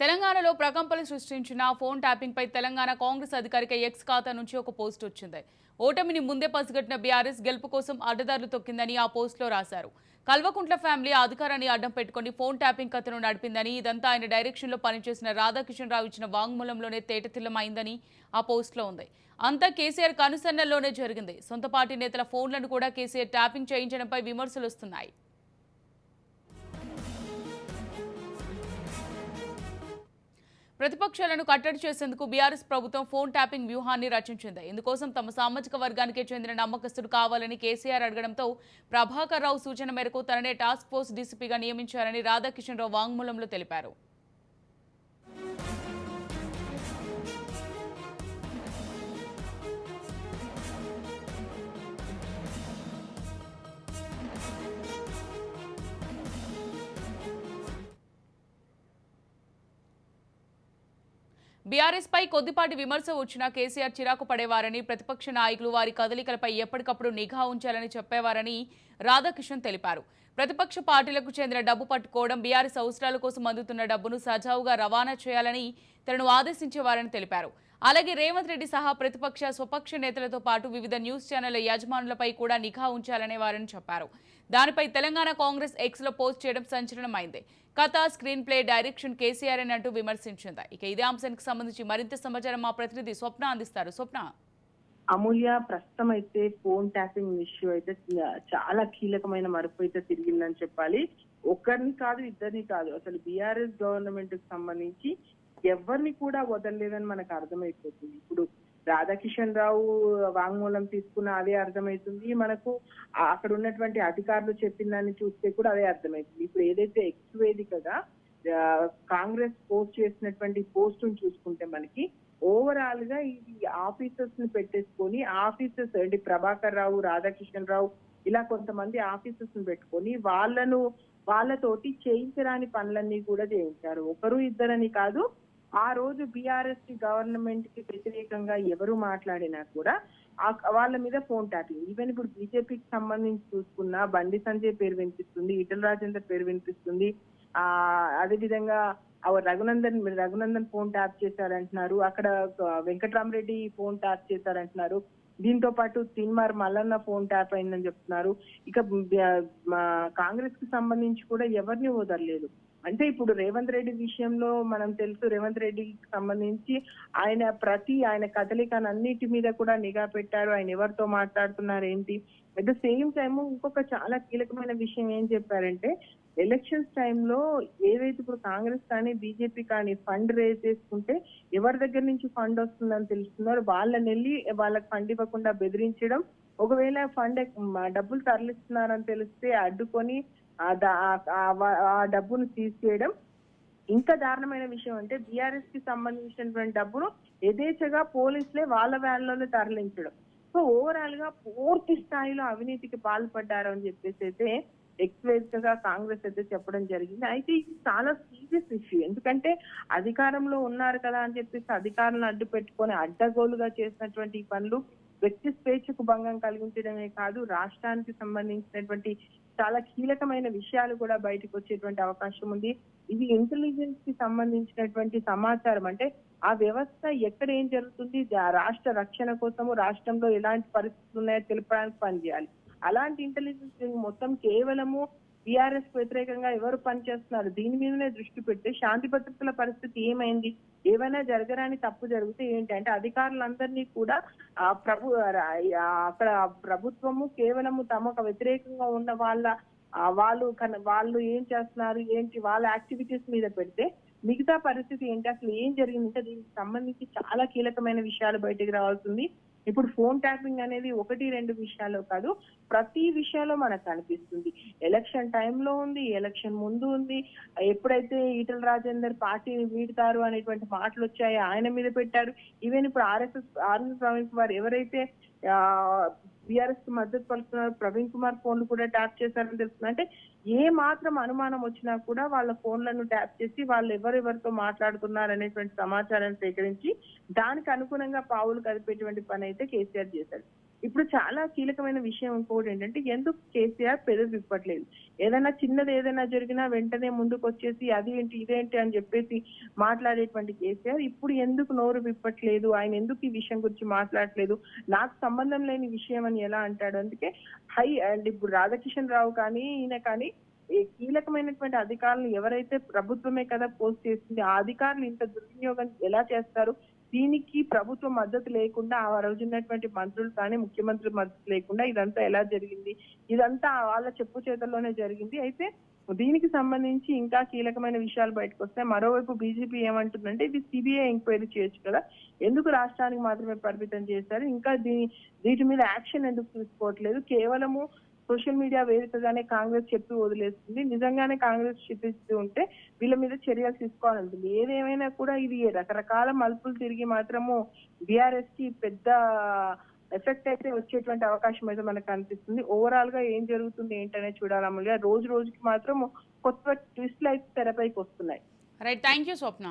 తెలంగాణలో ప్రకంపలు సృష్టించిన ఫోన్ ట్యాపింగ్పై తెలంగాణ కాంగ్రెస్ అధికారిక ఎక్స్ ఖాతా నుంచి ఒక పోస్ట్ వచ్చింది. ఓటమిని ముందే పసిగట్టిన బీఆర్ఎస్ గెలుపు కోసం అడ్డదారులు తొక్కిందని ఆ పోస్టులో రాశారు. కల్వకుంట్ల ఫ్యామిలీ అధికారాన్ని అడ్డం పెట్టుకుని ఫోన్ ట్యాపింగ్ కథను నడిపిందని ఇదంతా ఆయన డైరెక్షన్లో పనిచేసిన రాధాకిషన్ రావు ఇచ్చిన వాంగ్మూలంలోనే తేటతిల్లమైందని ఆ పోస్టులో ఉంది. అంతా కేసీఆర్ కనుసన్నల్లోనే జరిగింది. సొంత పార్టీ నేతల ఫోన్లను కూడా కేసీఆర్ ట్యాపింగ్ చేయించడంపై విమర్శలు వస్తున్నాయి. ప్రతిపక్షాలను కట్టడి చేసేందుకు బీఆర్ఎస్ ప్రభుత్వం ఫోన్ ట్యాపింగ్ వ్యూహాన్ని రచించింది. ఇందుకోసం తమ సామాజిక వర్గానికే చెందిన నమ్మకస్తుడు కావాలని కేసీఆర్ అడగడంతో ప్రభాకర్ రావు సూచన మేరకు తననే టాస్క్ ఫోర్స్ డీసీపీగా నియమించారని రాధాకిషన్ రావు వాంగ్మూలంలో తెలిపారు. బీఆర్ఎస్ పై కొద్దిపాటి విమర్శ వచ్చినా కేసీఆర్ చిరాకు పడేవారని ప్రతిపక్ష నాయకులు వారి కదలికలపై ఎప్పటికప్పుడు నిఘా ఉంచాలని చెప్పేవారని రాధాకిషన్ తెలిపారు. ప్రతిపక్ష పార్టీలకు చెందిన డబ్బు పట్టుకోవడం బీఆర్ఎస్ అవసరాల కోసం అందుతున్న డబ్బును సజావుగా రవాణా చేయాలని తనను ఆదేశించేవారని తెలిపారు. అలాగే రేవంత్ రెడ్డి సహా ప్రతిపక్ష స్వపక్ష నేతలతో పాటు వివిధ న్యూస్ ఛానళ్ళ యజమానులపై కూడా నిఘా ఉంచాలనే వారని చెప్పారు. దానిపై తెలంగాణ కాంగ్రెస్ ఎక్స్లో పోస్ట్ చేయడం సంచలనమైంది. కథ స్క్రీన్ ప్లే డైరెక్షన్ కేసీఆర్ అని అంటూ విమర్శించింది. ఇక ఇదే అంశానికి సంబంధించి మరింత సమాచారం మా ప్రతినిధి స్వప్న అందిస్తారు. స్వప్న. అమూల్య ప్రస్తుతం అయితే ఫోన్ ట్యాపింగ్ ఇష్యూ అయితే చాలా కీలకమైన మరుపు అయితే తిరిగిందని చెప్పాలి. ఒక్కరిని కాదు ఇద్దరిని కాదు. అసలు బీఆర్ఎస్ గవర్నమెంట్కి సంబంధించి ఎవరిని కూడా వదలలేదని మనకు అర్థమైపోతుంది. ఇప్పుడు రాధాకిషన్ రావు వాంగ్మూలం తీసుకున్న అదే అర్థమవుతుంది మనకు అక్కడ ఉన్నటువంటి అధికారులు చెప్పిన దాన్ని చూస్తే కూడా అదే అర్థమవుతుంది ఇప్పుడు ఏదైతే ఎక్స్ వేదికగా కాంగ్రెస్ పోస్ట్ చేసినటువంటి పోస్ట్ చూసుకుంటే మనకి ఓవరాల్గా ఈ ఆఫీసర్స్ని పెట్టేసుకొని ఆఫీసర్స్ అంటే ప్రభాకర్ రావు రాధాకిషన్ రావు ఇలా కొంతమంది ఆఫీసర్స్ని పెట్టుకొని వాళ్ళను వాళ్ళతోటి చేయించరాని పనులన్నీ కూడా చేయించారు. ఒకరు ఇద్దరని కాదు ఆ రోజు బీఆర్ఎస్ గవర్నమెంట్కి వ్యతిరేకంగా ఎవరు మాట్లాడినా కూడా వాళ్ళ మీద ఫోన్ ట్యాపింగ్. ఈవెన్ ఇప్పుడు బీజేపీకి సంబంధించి చూసుకున్నా బండి సంజయ్ పేరు వినిపిస్తుంది ఈటల రాజేందర్ పేరు వినిపిస్తుంది. ఆ అదే విధంగా రఘునందన్ రఘునందన్ ఫోన్ ట్యాప్ చేశారంటున్నారు. అక్కడ వెంకటరామరెడ్డి ఫోన్ ట్యాప్ చేశారంటున్నారు. దీంతో పాటు తిన్మార్ మల్లన్న ఫోన్ ట్యాప్ అయిందని చెప్తున్నారు. ఇక కాంగ్రెస్కి సంబంధించి కూడా ఎవరిని వదలలేదు అంటే ఇప్పుడు రేవంత్ రెడ్డి విషయంలో మనం తెలుసు రేవంత్ రెడ్డికి సంబంధించి ఆయన ప్రతి ఆయన కదలికనన్నిటి మీద కూడా నిఘా పెట్టారు. ఆయన ఎవరితో మాట్లాడుతున్నారు ఏంటి? అట్ ద సేమ్ టైం ఇంకొక చాలా కీలకమైన విషయం ఏం చెప్పారంటే ఎలక్షన్స్ టైంలో ఏదైతే ఇప్పుడు కాంగ్రెస్ కానీ బీజేపీ కానీ ఫండ్ రేజ్ చేసుకుంటే ఎవరి దగ్గర నుంచి ఫండ్ వస్తుందని తెలుస్తున్నారు? వాళ్ళని వెళ్ళి వాళ్ళకి ఫండ్ ఇవ్వకుండా బెదిరించడం ఒకవేళ ఫండ్ డబ్బులు తరలిస్తున్నారని తెలిస్తే అడ్డుకొని ఆ డబ్బును తీసేయడం చేయడం. ఇంకా దారుణమైన విషయం అంటే బీఆర్ఎస్కి సంబంధించినటువంటి డబ్బును యథేచ్ఛగా పోలీసులే వాళ్ళ వ్యాన్లోనే తరలించడం. సో ఓవరాల్గా పూర్తి స్థాయిలో అవినీతికి పాల్పడ్డారు అని చెప్పేసి అయితే ఎక్స్ప్రెస్గా కాంగ్రెస్ అయితే చెప్పడం జరిగింది. అయితే ఇది చాలా సీరియస్ ఇష్యూ. ఎందుకంటే అధికారంలో ఉన్నారు కదా అని చెప్పేసి అధికారులను అడ్డు పెట్టుకొని అడ్డగోలుగా చేసినటువంటి ఈ పనులు వ్యక్తి స్వేచ్ఛకు భంగం కలిగించడమే కాదు రాష్ట్రానికి సంబంధించినటువంటి చాలా కీలకమైన విషయాలు కూడా బయటకు వచ్చేటువంటి అవకాశం ఉంది. ఇది ఇంటెలిజెన్స్కి సంబంధించినటువంటి సమాచారం. అంటే ఆ వ్యవస్థ ఎక్కడ ఏం జరుగుతుంది? రాష్ట్ర రక్షణ కోసము రాష్ట్రంలో ఎలాంటి పరిస్థితులు ఉన్నాయో తెలపడానికి పనిచేయాలి. అలాంటి ఇంటెలిజెన్స్ మొత్తం కేవలము బీఆర్ఎస్ వ్యతిరేకంగా ఎవరు పనిచేస్తున్నారు? దీని మీదనే దృష్టి పెడితే శాంతి భద్రతల పరిస్థితి ఏమైంది? ఏమైనా జరగరాని తప్పు జరిగితే ఏంటంటే అధికారులందరినీ కూడా ఆ ప్రభు అక్కడ ప్రభుత్వము కేవలము తమకు వ్యతిరేకంగా ఉన్న వాళ్ళ వాళ్ళు వాళ్ళు ఏం చేస్తున్నారు? ఏంటి? వాళ్ళ యాక్టివిటీస్ మీద పెడితే మిగతా పరిస్థితి ఏంటి? అసలు ఏం జరిగిందంటే దీనికి సంబంధించి చాలా కీలకమైన విషయాలు బయటకు రావాల్సింది ఇప్పుడు ఫోన్ ట్యాపింగ్ అనేది ఒకటి రెండు విషయాల్లో కాదు ప్రతి విషయంలో మనకు కనిపిస్తుంది ఎలక్షన్ టైంలో ఉంది ఎలక్షన్ ముందు ఉంది. ఎప్పుడైతే ఈటల రాజేందర్ పార్టీని వీడతారు అనేటువంటి మాటలు వచ్చాయి ఆయన మీద పెట్టారు. ఈవెన్ ఇప్పుడు ఆర్ఎస్ఎస్ ఆర్ఎస్ ప్రవీణ్ కుమార్ ఎవరైతే బీఆర్ఎస్కి మద్దతు పలుకుతున్నారు. ప్రవీణ్ కుమార్ ఫోన్లు కూడా ట్యాప్ చేశారని తెలుస్తుంది. అంటే ఏ మాత్రం అనుమానం వచ్చినా కూడా వాళ్ళ ఫోన్లను ట్యాప్ చేసి వాళ్ళు ఎవరెవరితో మాట్లాడుతున్నారు అనేటువంటి సమాచారాన్ని సేకరించి దానికి అనుగుణంగా పావులు కదిపేటువంటి పని అయితే కేసీఆర్ చేశారు ఇప్పుడు చాలా కీలకమైన విషయం ఇంకోటి ఏంటంటే ఎందుకు కేసీఆర్ పెదవి విప్పట్లేదు ఏదైనా చిన్నది ఏదైనా జరిగినా వెంటనే ముందుకు వచ్చేసి అది ఏంటి ఇదేంటి అని చెప్పేసి మాట్లాడేటువంటి కేసీఆర్ ఇప్పుడు ఎందుకు నోరు విప్పట్లేదు? ఆయన ఎందుకు ఈ విషయం గురించి మాట్లాడట్లేదు? నాకు సంబంధం లేని విషయం అని ఎలా అంటాడు? అందుకే హై అండ్ ఇప్పుడు రాధాకిషన్ రావు కానీ ఈయన కానీ ఈ కీలకమైనటువంటి అధికారులు ఎవరైతే ప్రభుత్వమే కదా పోస్ట్ చేస్తుంది ఆ అధికారులు ఇంత దుర్వినియోగం ఎలా చేస్తారు? దీనికి ప్రభుత్వ మద్దతు లేకుండా ఆ రోజు ఉన్నటువంటి మంత్రులు కానీ ముఖ్యమంత్రి మద్దతు లేకుండా ఇదంతా ఎలా జరిగింది? ఇదంతా వాళ్ళ చెప్పు చేతల్లోనే జరిగింది. అయితే దీనికి సంబంధించి ఇంకా కీలకమైన విషయాలు బయటకు వస్తాయి. మరోవైపు బీజేపీ ఏమంటుందంటే ఇది సిబిఐ ఎంక్వైరీ చేయొచ్చు కదా. ఎందుకు రాష్ట్రానికి మాత్రమే పరిమితం చేశారు? ఇంకా దీని వీటి మీద యాక్షన్ ఎందుకు తీసుకోవట్లేదు? కేవలము సోషల్ మీడియా వేదికగానే కాంగ్రెస్ చెప్పి వదిలేస్తుంది. నిజంగానే కాంగ్రెస్ చెప్పిస్తూ ఉంటే వీళ్ళ మీద చర్యలు తీసుకోవాలంటుంది ఏదేమైనా కూడా ఇది రకరకాల మలుపులు తిరిగి మాత్రము బీఆర్ఎస్కి పెద్ద ఎఫెక్ట్ అయితే వచ్చేటువంటి అవకాశం అయితే మనకు అనిపిస్తుంది ఓవరాల్గా ఏం జరుగుతుంది ఏంటనే చూడాలి అమూల్య రోజు రోజుకి మాత్రం కొత్త ట్విస్ట్లు అయితే తెరపైకి వస్తున్నాయి. Right thank you Swapna